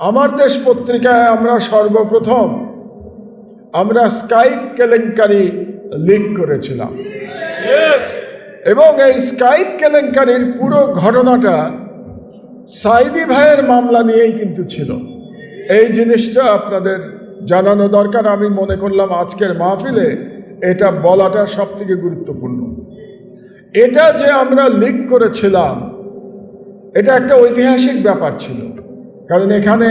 আমার দেশ পত্রিকায় আমরা সর্বপ্রথম, আমরা স্কাইপ কেলেঙ্কারি লিক করেছিলাম। এবং এই স্কাইপ কেলেঙ্কারির পুরো ঘটনাটা সাইদি ভাইয়ের মামলা নিয়েই কিন্তু ছিল। এই জিনিসটা আপনাদের জানানো দরকার। আমি মনে করলাম আজকের মাহফিলে এটা বলাটা সব থেকে গুরুত্বপূর্ণ। এটা যে আমরা লিক করেছিলাম, এটা একটা ঐতিহাসিক ব্যাপার ছিল। কারণ এখানে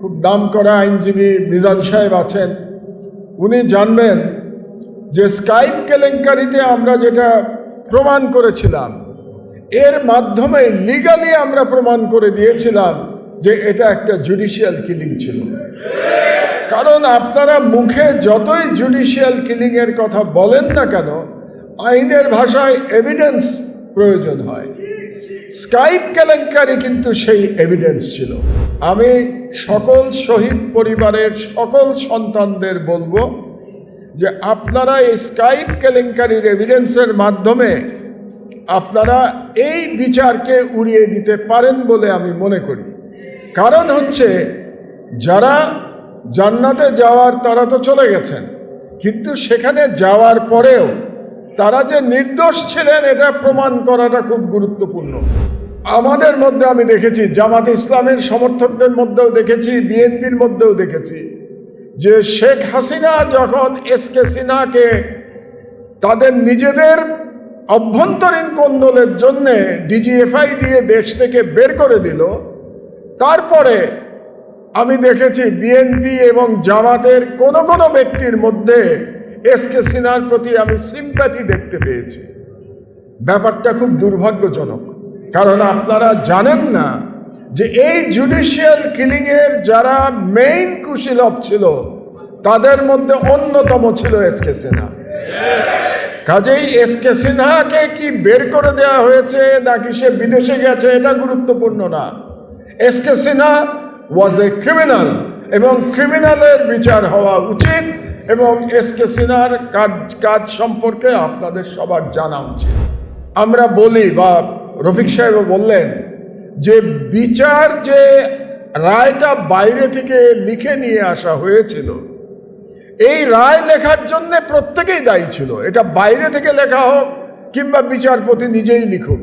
খুব দাম করা আইনজীবী মিজান সাহেব আছেন। উনি জানবেন যে স্কাইপ কেলেঙ্কারিতে আমরা যেটা প্রমাণ করেছিলাম, এর মাধ্যমে লিগালি আমরা প্রমাণ করে দিয়েছিলাম যে এটা একটা জুডিশিয়াল কিলিং ছিল। কারণ আপনারা মুখে যতই জুডিশিয়াল কিলিংয়ের কথা বলেন না কেন, আইনের ভাষায় এভিডেন্স প্রয়োজন হয়। স্কাইপ কেলেঙ্কারি কিন্তু সেই এভিডেন্স ছিল। আমি সকল শহীদ পরিবারের সকল সন্তানদের বলব যে আপনারা এই স্কাইপ কেলেঙ্কারির এভিডেন্সের মাধ্যমে আপনারা এই বিচারকে উড়িয়ে দিতে পারেন বলে আমি মনে করি। কারণ হচ্ছে যারা জান্নাতে যাওয়ার তারা তো চলে গেছেন, কিন্তু সেখানে যাওয়ার পরেও তারা যে নির্দোষ ছিলেন, এটা প্রমাণ করাটা খুব গুরুত্বপূর্ণ। আমাদের মধ্যে আমি দেখেছি, জামাত ইসলামের সমর্থকদের মধ্যেও দেখেছি, বিএনপির মধ্যেও দেখেছি, যে শেখ হাসিনা যখন এস কে সিনহাকে তাদের নিজেদের অভ্যন্তরীণ কোন্দলের জন্যে ডিজিএফআই দিয়ে দেশ থেকে বের করে দিল, তারপরে আমি দেখেছি বিএনপি এবং জামাতের কোনো কোনো ব্যক্তির মধ্যে এস কে সিনহার প্রতি আমি সিম্প্যাথি দেখতে পেয়েছি। ব্যাপারটা খুব দুর্ভাগ্যজনক, কারণ আপনারা জানেন না যে এই জুডিশিয়াল কিলিংয়ের যারা মেইন কুশীলভ ছিল, তাদের মধ্যে অন্যতম ছিল এস কে সিনহা। কাজেই এস কে সিনহাকে কি বের করে দেওয়া হয়েছে, নাকি সে বিদেশে গেছে, এটা গুরুত্বপূর্ণ না। S K Sinha was a criminal এবং ক্রিমিনালের বিচার হওয়া উচিত। এবং এস কে সিনহার কাজ কাজ সম্পর্কে আপনাদের সবার জানা উচিত। আমরা বলি, বা রফিক সাহেব বললেন যে, বিচার যে রায়টা বাইরে থেকে লিখে নিয়ে আসা হয়েছিল, এই রায় লেখার জন্য প্রত্যেকেই দায়ী ছিল। এটা বাইরে থেকে লেখা হোক, কিংবা বিচারপতি নিজেই লিখুক।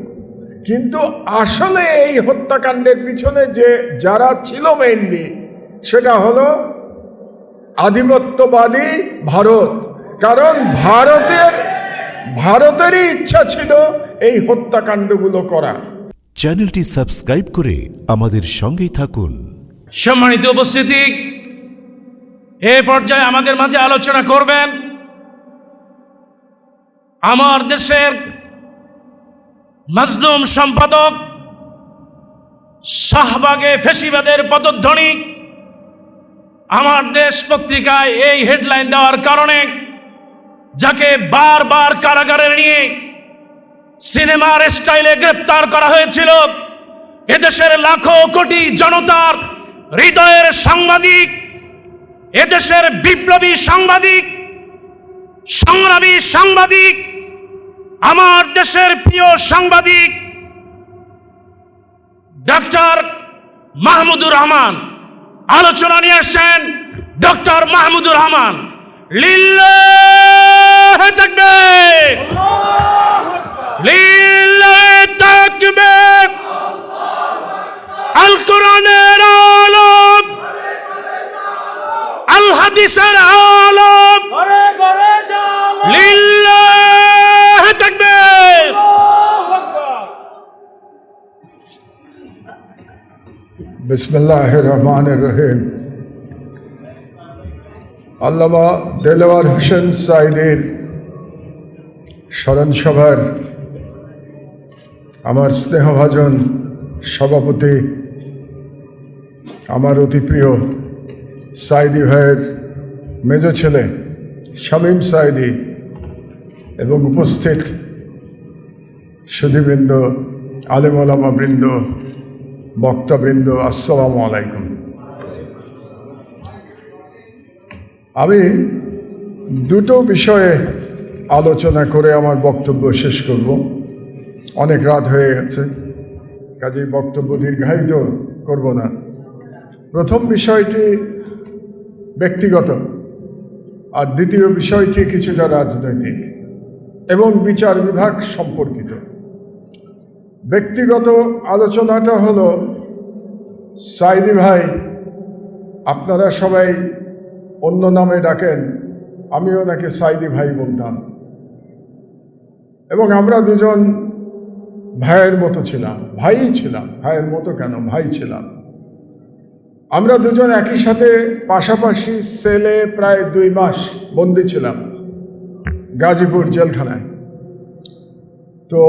কিন্তু আসলে এই হত্যাকাণ্ডের পিছনে যে যারা ছিল মেইনলি সেটা হলো আধিপত্যবাদী ভারত। কারণ ভারতের ভারতেরই ইচ্ছা ছিল এই হত্যাকাণ্ডগুলো করা। চ্যানেলটি সাবস্ক্রাইব করে আমাদের সঙ্গেই থাকুন। সম্মানিত উপস্থিতি এ পর্যায়ে আমাদের মাঝে আলোচনা করবেন আমার দেশের মাজলুম সম্পাদক শাহবাগে ফেসিবাদের পদধ্বনি। আমার দেশ পত্রিকায় এই হেডলাইন দেওয়ার কারণে যাকে বারবার কারাগারে নিয়ে সিনেমার স্টাইলে গ্রেপ্তার করা হয়েছিল, এদেশের লাখো কোটি জনতার হৃদয়ের সাংবাদিক, এদেশের বিপ্লবী সাংবাদিক, সংগ্রামী সাংবাদিক, আমার দেশের প্রিয় সাংবাদিক ডক্টর মাহমুদুর রহমান। আলোচনা নিয়ে আসছেন ডক্টর মাহমুদুর রহমান। লিল্লাহ তাকবীর। আল কোরআনের আলম আল হাদিসের আলম লিল্লাহ বিসমিল্লাহ রহমান রহিম। আল্লামা দেলওয়ার হোসেন সাইদের স্মরণ সভার আমার স্নেহভাজন সভাপতি, আমার অতি প্রিয় সাইদি ভাইয়ের মেজ ছেলে শামীম সাইদি এবং উপস্থিত সুধীবৃন্দ আলেমলামা বৃন্দ বক্তাবৃন্দ, আসসালামু আলাইকুম। আমি দুটো বিষয়ে আলোচনা করে আমার বক্তব্য শেষ করব। অনেক রাত হয়ে গেছে, কাজেই বক্তব্য দীর্ঘায়িত করব না। প্রথম বিষয়টি ব্যক্তিগত, আর দ্বিতীয় বিষয়টি কিছুটা রাজনৈতিক এবং বিচার বিভাগ সম্পর্কিত। ব্যক্তিগত আলোচনাটা হলো, সাইদি ভাই, আপনারা সবাই অন্য নামে ডাকেন আমি ওনাকে সাইদি ভাই বলতাম। এবং আমরা দুজন ভাইয়ের মতো ছিলাম, ভাইই ছিলাম, ভাইয়ের মতো কেন, ভাই ছিলাম। আমরা দুজন একই সাথে পাশাপাশি সেলে প্রায় দুই মাস বন্দি ছিলাম, গাজীপুর জেলখানায়। তো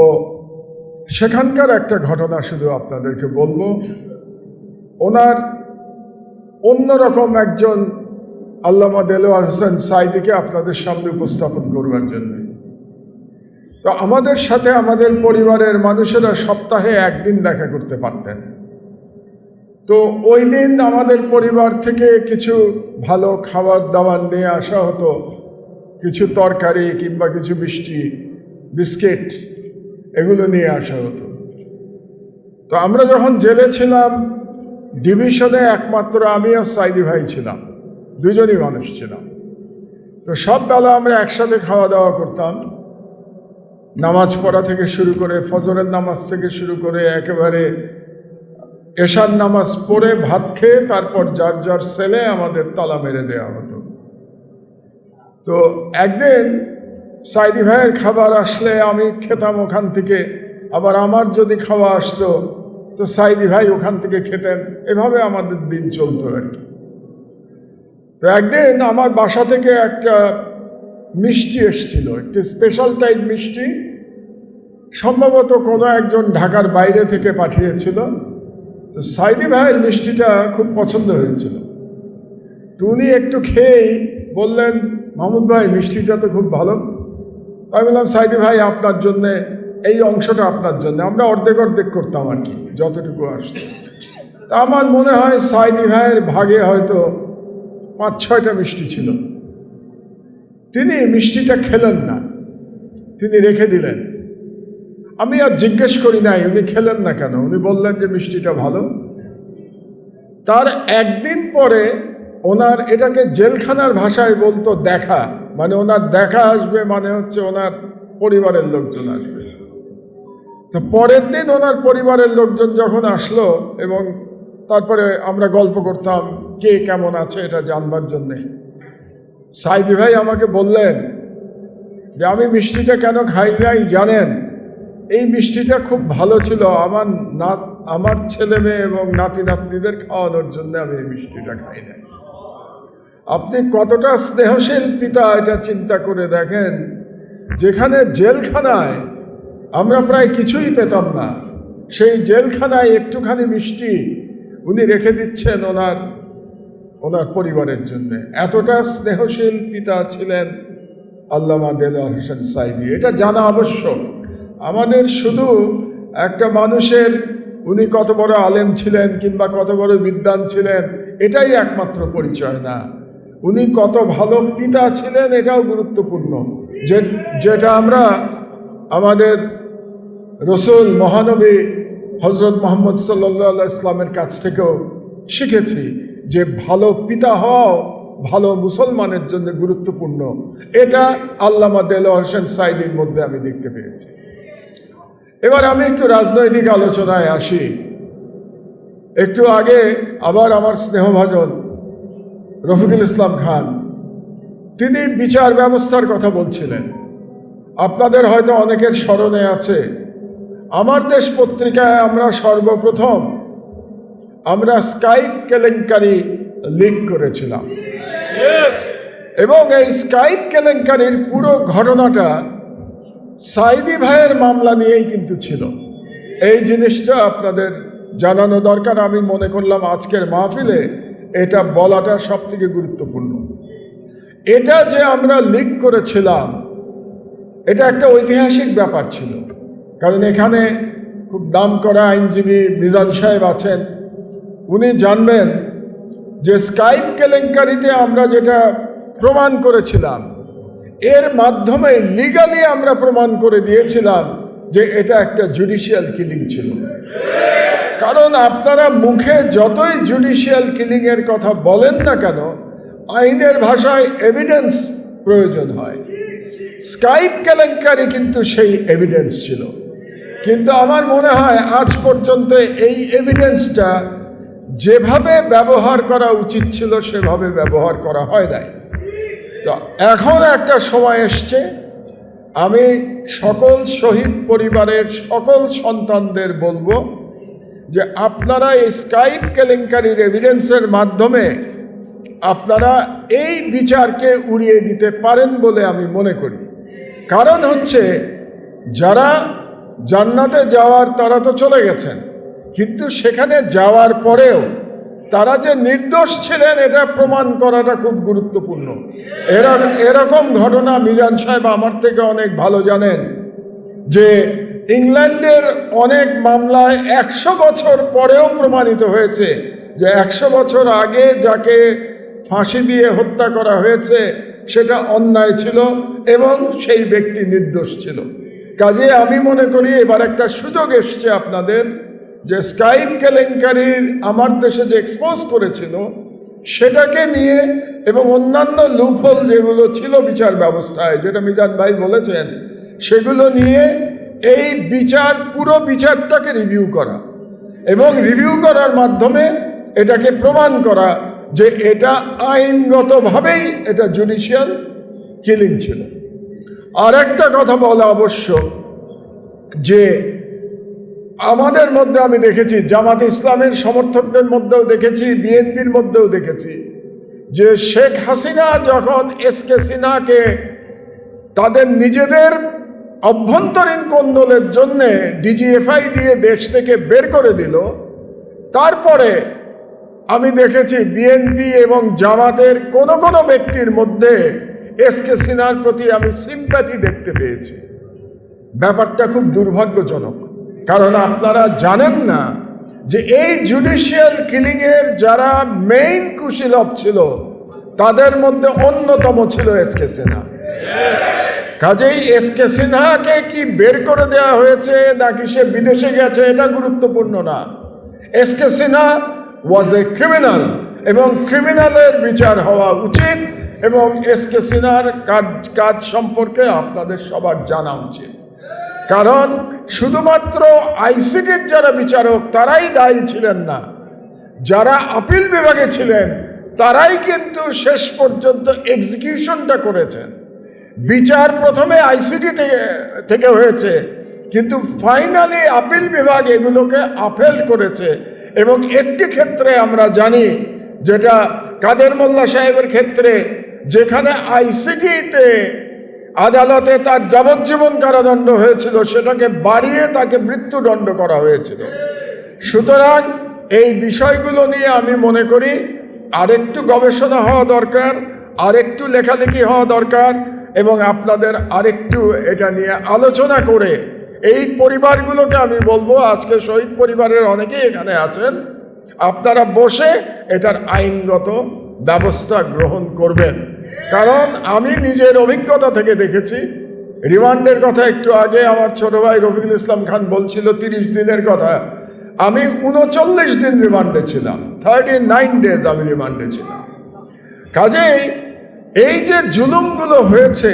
সেখানকার একটা ঘটনা শুধু আপনাদেরকে বলব। ওনার অন্যরকম একজন আল্লামা দেলোয়ার হোসেন সাইদিকে আপনাদের সামনে উপস্থাপন করবার জন্য। তো আমাদের সাথে আমাদের পরিবারের মানুষেরা সপ্তাহে একদিন দেখা করতে পারতেন। তো ওই দিন আমাদের পরিবার থেকে কিছু ভালো খাবার দাবার নিয়ে আসা হতো। কিছু তরকারি কিংবা কিছু মিষ্টি, বিস্কিট এগুলো নিয়ে আসা হতো। তো আমরা যখন জেলে ছিলাম, ডিভিশনে একমাত্র আমি আর সাইদি ভাই ছিলাম, দুজনই মানুষ ছিলাম। তো সব বেলা আমরা একসাথে খাওয়া দাওয়া করতাম। নামাজ পড়া থেকে শুরু করে, ফজরের নামাজ থেকে শুরু করে, একেবারে এশার নামাজ পড়ে ভাত খেয়ে তারপর যার যার সেলে আমাদের তালা মেরে দেওয়া হতো। তো একদিন সাইদি ভাইয়ের খাবার আসলে আমি খেতাম ওখান থেকে, আবার আমার যদি খাওয়া আসতো, তো সাইদি ভাই ওখান থেকে খেতেন। এভাবে আমাদের দিন চলতো আর কি। তো একদিন আমার বাসা থেকে একটা মিষ্টি এসছিল, একটি স্পেশাল টাইপ মিষ্টি। সম্ভবত কোনো একজন ঢাকার বাইরে থেকে পাঠিয়েছিল। তো সাইদি ভাইয়ের মিষ্টিটা খুব পছন্দ হয়েছিল। তো উনি একটু খেয়েই বললেন মাহমুদ ভাই, মিষ্টিটা তো খুব ভালো। আমি বললাম, সাইদি ভাই, আপনার জন্যে, এই অংশটা আপনার জন্য। আমরা অর্ধেক অর্ধেক করতাম আর কি, যতটুকু আসতো। তা আমার মনে হয় সাইদি ভাইয়ের ভাগে হয়তো পাঁচ, ছয়টা মিষ্টি ছিল। তিনি মিষ্টিটা খেলেন না। তিনি রেখে দিলেন। আমি আর জিজ্ঞেস করি নাই, উনি খেলেন না কেন? উনি বললেন যে মিষ্টিটা ভালো। তার একদিন পরে ওনার এটাকে জেলখানার ভাষায় বলতো, দেখা। মানে ওনার দেখা আসবে মানে হচ্ছে ওনার পরিবারের লোকজন আসবে। তো পরের দিন ওনার পরিবারের লোকজন যখন আসলো এবং তারপরে আমরা গল্প করতাম, কে কেমন আছে এটা জানবার জন্যে। সাইদি ভাই আমাকে বললেন যে, আমি মিষ্টিটা কেন খাই নাই জানেন? এই মিষ্টিটা খুব ভালো ছিল। আমার না আমার ছেলে মেয়ে এবং নাতি নাতনিদের খাওয়ানোর জন্য আমি এই মিষ্টিটা খাই নাই। আপনি কতটা স্নেহশীল পিতা, এটা চিন্তা করে দেখেন। যেখানে জেলখানায় আমরা প্রায় কিছুই পেতাম না, সেই জেলখানায় একটুখানি মিষ্টি উনি রেখে দিচ্ছেন ওনার ওনার পরিবারের জন্য। এতটা স্নেহশীল পিতা ছিলেন আল্লামা দেলোয়ার হোসেন সাইদি। এটা জানা আবশ্যক। আমাদের শুধু একটা মানুষের উনি কত বড় আলেম ছিলেন কিংবা কত বড় বিদ্বান ছিলেন, এটাই একমাত্র পরিচয় না। উনি কত ভালো পিতা ছিলেন এটাও গুরুত্বপূর্ণ। যে, যেটা আমরা আমাদের রসুল মহানবী হজরত মোহাম্মদ সাল্লা ইসলামের কাছ থেকেও শিখেছি যে ভালো পিতা হওয়াও ভালো মুসলমানের জন্য গুরুত্বপূর্ণ। এটা আল্লামা দেল হোসেন সাইদির মধ্যে আমি দেখতে পেয়েছি। এবার আমি একটু রাজনৈতিক আলোচনায় আসি। একটু আগে আবার আমার স্নেহভাজন রফিকুল ইসলাম খান, তিনি বিচার ব্যবস্থার কথা বলছিলেন। আপনাদের হয়তো অনেকের স্মরণে আছে, আমার দেশ পত্রিকায় আমরা সর্বপ্রথম আমরা স্কাইপ কেলেঙ্কারি লিক করেছিলাম। এবং এই স্কাইপ কেলেঙ্কারির পুরো ঘটনাটা সাইদি ভাইয়ের মামলা নিয়েই কিন্তু ছিল। এই জিনিসটা আপনাদের জানানো দরকার, আমি মনে করলাম আজকের মাহফিলে এটা বলাটা সব থেকে গুরুত্বপূর্ণ। এটা যে আমরা লিক করেছিলাম, এটা একটা ঐতিহাসিক ব্যাপার ছিল। কারণ এখানে খুব দাম করা আইনজীবী মিজান সাহেব আছেন। উনি জানবেন যে স্কাইপ কেলেঙ্কারিতে আমরা যেটা প্রমাণ করেছিলাম, এর মাধ্যমে লিগালি আমরা প্রমাণ করে দিয়েছিলাম যে এটা একটা জুডিশিয়াল কিলিং ছিল। কারণ আপনারা মুখে যতই জুডিশিয়াল কিলিং এর কথা বলেন না কেন, আইনের ভাষায় এভিডেন্স প্রয়োজন হয়। স্কাইপ কেলেঙ্কারি কিন্তু সেই এভিডেন্স ছিল। কিন্তু আমার মনে হয় আজ পর্যন্ত এই এভিডেন্সটা যেভাবে ব্যবহার করা উচিত ছিল, সেভাবে ব্যবহার করা হয় নাই। তো এখন একটা সময় এসছে, আমি সকল শহীদ পরিবারের সকল সন্তানদের বলব যে আপনারা এই স্কাইপ কেলেঙ্কারির এভিডেন্সের মাধ্যমে আপনারা এই বিচারকে উড়িয়ে দিতে পারেন বলে আমি মনে করি। কারণ হচ্ছে, যারা জান্নাতে যাওয়ার তারা তো চলে গেছেন, কিন্তু সেখানে যাওয়ার পরেও তারা যে নির্দোষ ছিলেন, এটা প্রমাণ করাটা খুব গুরুত্বপূর্ণ। এরা, এরকম ঘটনা মিজান সাহেব আমার থেকে অনেক ভালো জানেন যে ইংল্যান্ডের অনেক মামলায় একশো বছর পরেও প্রমাণিত হয়েছে যে একশো বছর আগে যাকে ফাঁসি দিয়ে হত্যা করা হয়েছে, সেটা অন্যায় ছিল এবং সেই ব্যক্তি নির্দোষ ছিল। কাজে আমি মনে করি এবার একটা সুযোগ এসছে আপনাদের যে স্কাইপ কেলেঙ্কারির আমার দেশে যে এক্সপোজ করেছিল, সেটাকে নিয়ে এবং অন্যান্য লুফল যেগুলো ছিল বিচার ব্যবস্থায়, যেটা মিজান ভাই বলেছেন, সেগুলো নিয়ে এই বিচার, পুরো বিচারটাকে রিভিউ করা এবং রিভিউ করার মাধ্যমে এটাকে প্রমাণ করা যে এটা আইনগতভাবেই এটা জুডিশিয়াল কিলিং ছিল। আর একটা কথা বলা অবশ্য যে আমাদের মধ্যে আমি দেখেছি, জামাত ইসলামের সমর্থকদের মধ্যেও দেখেছি, বিএনপির মধ্যেও দেখেছি, যে শেখ হাসিনা যখন এস কে সিনহাকে তাদের নিজেদের অভ্যন্তরীণ কোন্দলের জন্যে ডিজিএফআই দিয়ে দেশ থেকে বের করে দিল। তারপরে আমি দেখেছি বিএনপি এবং জামাতের কোনো কোনো ব্যক্তির মধ্যে এস কে সিনহার প্রতি আমি সিম্প্যাথি দেখতে পেয়েছি। ব্যাপারটা খুব দুর্ভাগ্যজনক, কারণ আপনারা জানেন না যে এই জুডিশিয়াল কিলিংয়ের যারা মেইন কুশীলভ ছিল, তাদের মধ্যে অন্যতম ছিল এস কে সিনহা কাজেই এস কে সিনহাকে কি বের করে দেওয়া হয়েছে নাকি সে বিদেশে গেছে, এটা গুরুত্বপূর্ণ না। S K Sinha was a criminal এবং ক্রিমিনালের বিচার হওয়া উচিত এবং এস কে সিনহার কাজ কাজ সম্পর্কে আপনাদের সবার জানা উচিত। কারণ শুধুমাত্র আইসিটির যারা বিচারক, তারাই দায়ী ছিলেন না। যারা আপিল বিভাগে ছিলেন, তারাই কিন্তু শেষ পর্যন্ত এক্সিকিউশনটা করেছেন। বিচার প্রথমে আইসিডি থেকে থেকে হয়েছে, কিন্তু ফাইনালি আপিল বিভাগ এগুলোকে আপেল করেছে। এবং একটি ক্ষেত্রে আমরা জানি যেটা কাদের মোল্লা সাহেবের ক্ষেত্রে, যেখানে আইসিডিতে আদালতে তার যাবজ্জীবন কারাদণ্ড হয়েছিল, সেটাকে বাড়িয়ে তাকে মৃত্যুদণ্ড করা হয়েছিল। সুতরাং এই বিষয়গুলো নিয়ে আমি মনে করি, আরেকটু গবেষণা হওয়া দরকার, আরেকটু লেখালেখি হওয়া দরকার এবং আপনাদের আরেকটু এটা নিয়ে আলোচনা করে এই পরিবারগুলোকে আমি বলব, আজকে শহীদ পরিবারের অনেকেই এখানে আছেন, আপনারা বসে এটার আইনগত ব্যবস্থা গ্রহণ করবেন। কারণ আমি নিজের অভিজ্ঞতা থেকে দেখেছি, রিমান্ডের কথা একটু আগে আমার ছোট ভাই রফিকুল ইসলাম খান বলছিল, তিরিশ দিনের কথা, আমি উনচল্লিশ দিন রিমান্ডে ছিলাম, থার্টি নাইন ডেজ আমি রিমান্ডে ছিলাম। কাজেই এই যে জুলুমগুলো হয়েছে,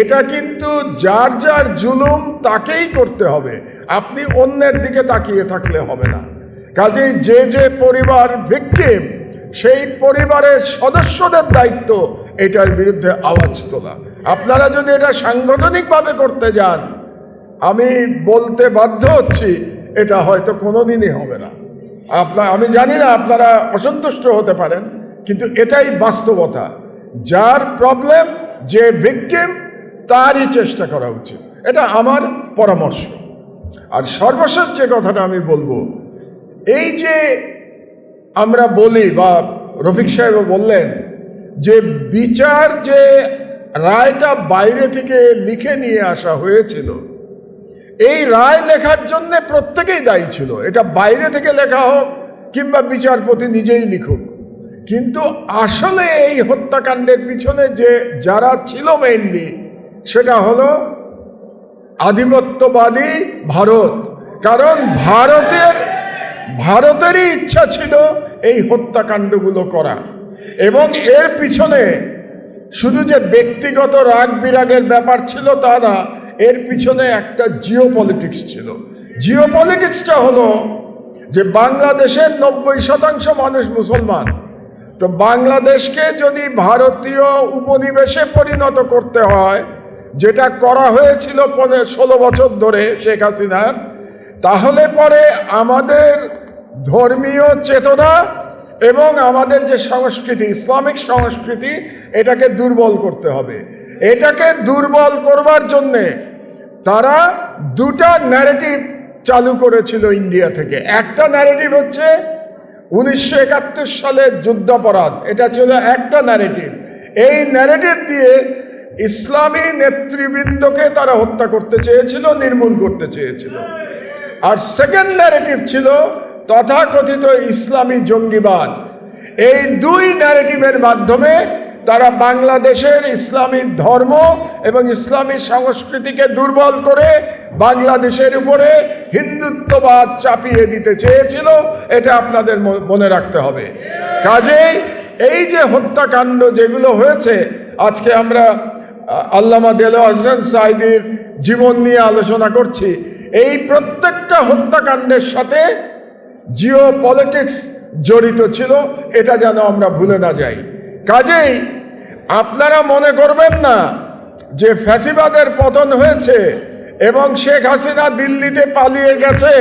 এটা কিন্তু যার যার জুলুম তাকেই করতে হবে। আপনি অন্যের দিকে তাকিয়ে থাকলে হবে না। কাজেই যে যে পরিবার ভিকটিম সেই পরিবারের সদস্যদের দায়িত্ব, এটার বিরুদ্ধে আওয়াজ তোলা। আপনারা যদি এটা সাংগঠনিকভাবে করতে যান, আমি বলতে বাধ্য হচ্ছি, এটা হয়তো কোনোদিনই হবে না। আপনার আমি জানি না আপনারা অসন্তুষ্ট হতে পারেন, কিন্তু এটাই বাস্তবতা। যার প্রবলেম যে ভিকটিম তারই চেষ্টা করা উচিত। এটা আমার পরামর্শ। আর সর্বশেষ যে কথাটা আমি বলব, এই যে আমরা বলি বা রফিক সাহেব বললেন যে বিচার যে রায়টা বাইরে থেকে লিখে নিয়ে আসা হয়েছিল, এই রায় লেখার জন্য প্রত্যেকেই দায়ী ছিল। এটা বাইরে থেকে লেখা হোক কিংবা বিচারপতি নিজেই লিখুক। কিন্তু আসলে এই হত্যাকাণ্ডের পিছনে যে যারা ছিল মেইনলি সেটা হলো আধিপত্যবাদী ভারত। কারণ ভারতের, ভারতেরই ইচ্ছা ছিল এই হত্যাকাণ্ডগুলো করা। এবং এর পিছনে শুধু যে ব্যক্তিগত রাগ বিরাগের ব্যাপার ছিল তা না, এর পিছনে একটা জিও পলিটিক্স ছিল। জিও পলিটিক্সটা হলো যে বাংলাদেশের নব্বই শতাংশ মানুষ মুসলমান। তো বাংলাদেশকে যদি ভারতীয় উপনিবেশে পরিণত করতে হয়, যেটা করা হয়েছিল পনে- ষোলো বছর ধরে শেখ হাসিনার, তাহলে পরে আমাদের ধর্মীয় চেতনা এবং আমাদের যে সংস্কৃতি, ইসলামিক সংস্কৃতি, এটাকে দুর্বল করতে হবে। এটাকে দুর্বল করবার জন্যে তারা দুটা ন্যারেটিভ চালু করেছিল ইন্ডিয়া থেকে। একটা ন্যারেটিভ হচ্ছে উনিশশো একাত্তর সালের যুদ্ধাপরাধ। এটা ছিল একটা ন্যারেটিভ এই ন্যারেটিভ দিয়ে ইসলামী নেতৃবৃন্দকে তারা হত্যা করতে চেয়েছিল, নির্মূল করতে চেয়েছিল। আর সেকেন্ড ন্যারেটিভ ছিল তথাকথিত ইসলামী জঙ্গিবাদ। এই দুই ন্যারেটিভের মাধ্যমে তারা বাংলাদেশের ইসলামী ধর্ম এবং ইসলামী সংস্কৃতিকে দুর্বল করে বাংলাদেশের উপরে হিন্দুত্ববাদ চাপিয়ে দিতে চেয়েছিল, এটা আপনাদের মনে রাখতে হবে। কাজেই এই যে হত্যাকাণ্ড যেগুলো হয়েছে, আজকে আমরা আল্লামা দেল হোসেন সাইদির জীবন নিয়ে আলোচনা করছি। এই প্রত্যেকটা হত্যাকাণ্ডের সাথে জিও পলিটিক্স জড়িত ছিল, এটা যেন আমরা ভুলে না যাই। কাজেই আপনারা মনে করবেন না যে ফ্যাসিবাদের পতন হয়েছে এবং শেখ হাসিনা দিল্লিতে পালিয়ে গেছে।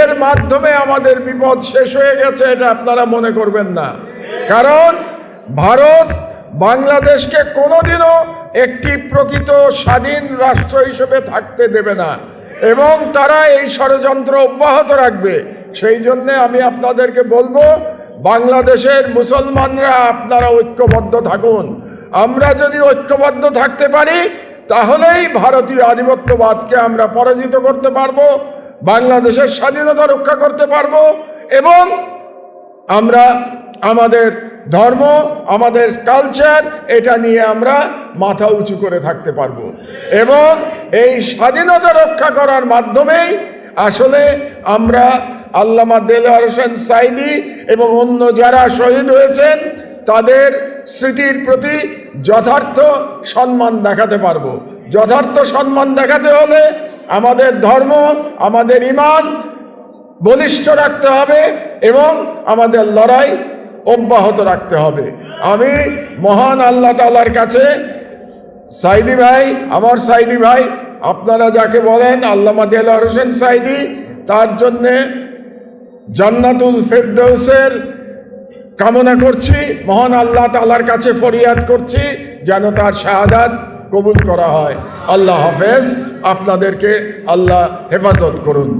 এর মাধ্যমে আমাদের বিপদ শেষ হয়ে গেছে এটা আপনারা মনে করবেন না। কারণ ভারত বাংলাদেশকে কোনোদিনও একটি প্রকৃত স্বাধীন রাষ্ট্র হিসেবে থাকতে দেবে না এবং তারা এই ষড়যন্ত্র অব্যাহত রাখবে। সেই জন্যে আমি আপনাদেরকে বলব বাংলাদেশের মুসলমানরা আপনারা ঐক্যবদ্ধ থাকুন। আমরা যদি ঐক্যবদ্ধ থাকতে পারি, তাহলেই ভারতীয় আধিপত্যবাদকে আমরা পরাজিত করতে পারব, বাংলাদেশের স্বাধীনতা রক্ষা করতে পারব এবং আমরা আমাদের ধর্ম, আমাদের কালচার এটা নিয়ে আমরা মাথা উঁচু করে থাকতে পারব। এবং এই স্বাধীনতা রক্ষা করার মাধ্যমেই আসলে আমরা আল্লামা দেলোয়ার হোসেন সাইদি এবং অন্য যারা শহীদ হয়েছেন, তাদের স্মৃতির প্রতি যথার্থ সম্মান দেখাতে পারব। যথার্থ সম্মান দেখাতে হলে আমাদের ধর্ম, আমাদের ইমান বলিষ্ঠ রাখতে হবে এবং আমাদের লড়াই অব্যাহত রাখতে হবে। আমি মহান আল্লাহ তালার কাছে, সাইদি ভাই, আমার সাইদি ভাই, আপনারা যাকে বলেন আল্লামা দেলার হোসেন সাইদি, তার জন্যে জান্নাতুল ফেরদৌসের কামনা করছি। মহান আল্লাহ তালার কাছে ফরিয়াদ করছি যেন তার শাহাদাত কবুল করা হয়। আল্লাহ হাফেজ, আপনাদেরকে আল্লাহ হেফাজত করুন।